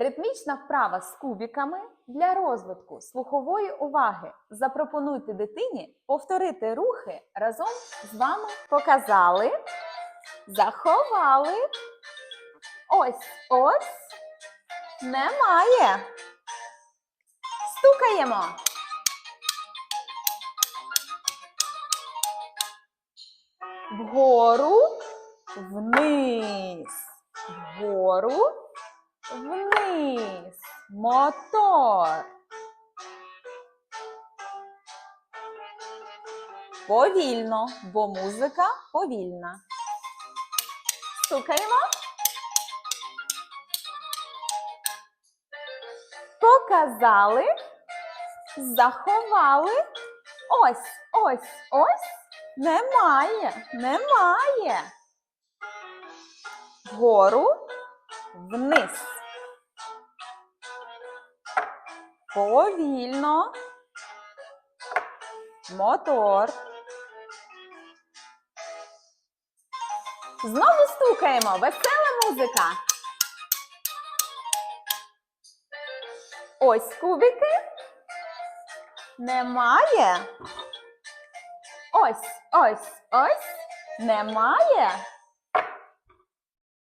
Ритмічна вправа з кубиками для розвитку слухової уваги. Запропонуйте дитині повторити рухи разом з вами. Показали, заховали. Ось, ось. Немає. Стукаємо. Вгору, вниз. Вгору, вниз. Мотор. Повільно, бо музика повільна. Стукаємо. Показали. Заховали. Ось, ось, ось. Немає, немає. Вгору, вниз. Повільно. Мотор. Знову стукаємо. Весела музика. Ось кубики. Немає. Ось, ось, ось. Немає.